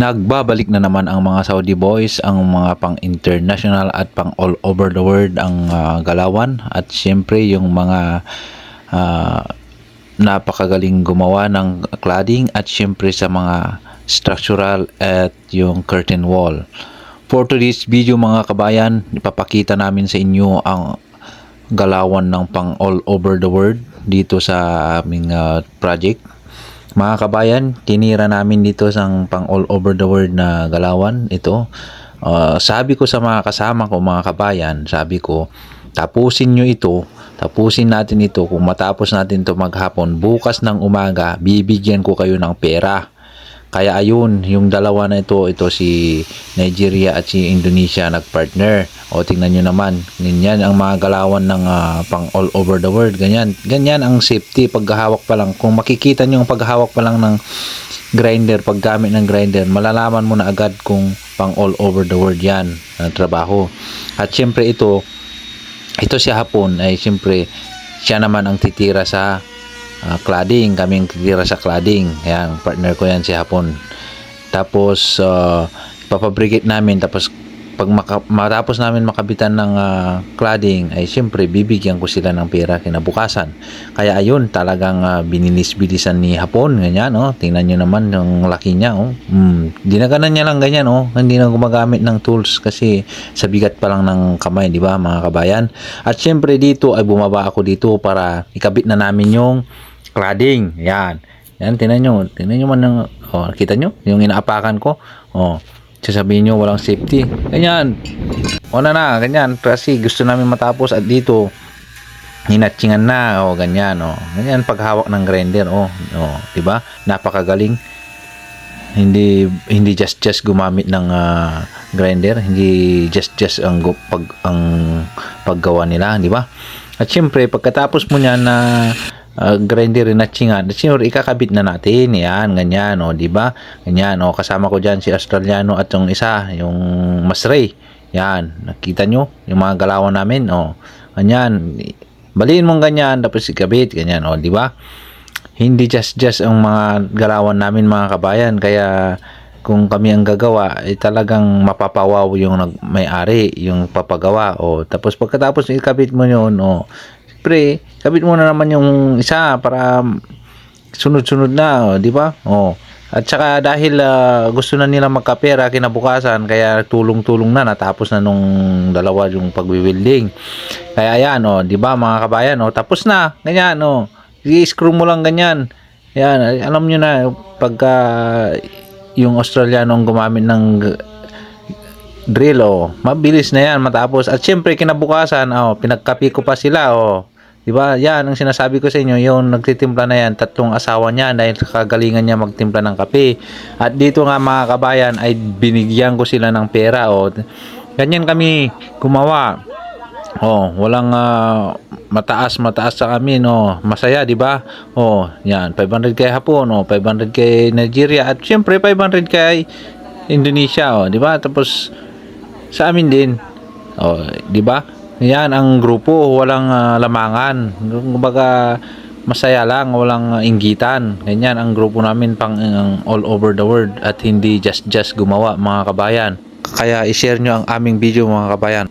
Nagbabalik na naman ang mga Saudi boys, ang mga pang international at pang all over the world ang ah, galawan at siyempre yung mga ah, napakagaling gumawa ng cladding at siyempre sa mga structural at yung curtain wall. For today's video mga kabayan, ipapakita namin sa inyo ang galawan ng pang all over the world dito sa aming ah, project. Mga kabayan, tinira namin dito sa pang all over the world na galawan ito. Ah, sabi ko sa mga kasama ko, mga kabayan, sabi ko, tapusin nyo ito, tapusin natin ito. Kung matapos natin ito maghapon, bukas ng umaga, bibigyan ko kayo ng pera. Kaya ayun, yung dalawa na ito, ito si Nigeria at si Indonesia nagpartner. O tingnan nyo naman, ganyan ang mga galawan ng ah, pang all over the world. Ganyan, ganyan ang safety paghahawak pa lang. Kung makikita nyo ang paghahawak pa lang ng grinder, paggamit ng grinder, malalaman mo na agad kung pang all over the world yan na trabaho. At syempre ito, ito si Hapon ay syempre siya naman ang titira sa ah, cladding kami ang titira sa cladding. Yan partner ko yan si Hapon. Tapos uh, ipapabricate namin. Tapos pag maka- matapos namin makabitan ng ah, cladding ay syempre bibigyan ko sila ng pera kinabukasan. Kaya ayun talagang uh, binilis-bilisan ni Hapon. Ganyan oh. Tingnan nyo naman yung laki niya oh. Mm, dinaganan niya lang ganyan oh. Hindi na gumagamit ng tools kasi sa bigat pa lang ng kamay di ba mga kabayan? At syempre dito ay bumaba ako dito para ikabit na namin yung cladding yan. Yan tingnan nyo tingnan nyo man ng oh, kita nyo? Yung inaapakan ko oh sasabihin nyo walang safety. Ganyan. O na ganyan. Kasi gusto namin matapos at dito hinatchingan na o ganyan o ganyan paghawak ng grinder o oh, di ba napakagaling. Hindi hindi just just gumamit ng ah, grinder. Hindi just just ang pag ang paggawa nila di ba at syempre pagkatapos mo niyan na ah, grinder rin at singan siyempre ikakabit na natin. Yan ganyan o di ba? Ganyan o kasama ko diyan si Australiano at yung isa yung Masray yan nakita nyo yung mga galawan namin o ganyan baliin mong ganyan tapos ikabit ganyan o di ba? Hindi just just ang mga galawan namin mga kabayan. Kaya kung kami ang gagawa ay talagang mapapawaw yung may-ari yung papagawa o tapos pagkatapos ikabit mo yun o pre kabit mo na naman yung isa para sunod-sunod na o, di ba? O at saka dahil ah, gusto na nila magkapera kinabukasan kaya tulong-tulong na natapos na nung dalawa yung pagbibuilding kaya ayan o di ba mga kabayan o tapos na ganyan o i-screw mo lang ganyan. Yan alam nyo na pagka yung Australiano ang gumamit ng drill oh mabilis na yan matapos. At syempre kinabukasan oh pinagkapi ko pa sila oh Di ba? Yan ang sinasabi ko sa inyo, yung nagtitimpla na yan, tatlong asawa niya dahil kagalingan niya magtimpla ng kape. At dito nga mga kabayan ay binigyan ko sila ng pera oh. Ganyan kami gumawa. Oh, walang ah, mataas mataas sa amin oh. Masaya, di ba? Oh, yan 500 kay Hapon, oh, 500 kay Nigeria at syempre 500 kay Indonesia, oh, di ba? Tapos sa amin din. Oh, di ba? Yan ang grupo, walang ah, lamangan. Kumbaga masaya lang, walang inggitan. Ganyan ang grupo namin pang ang all over the world at hindi just just gumawa mga kabayan. Kaya i-share nyo ang aming video mga kabayan.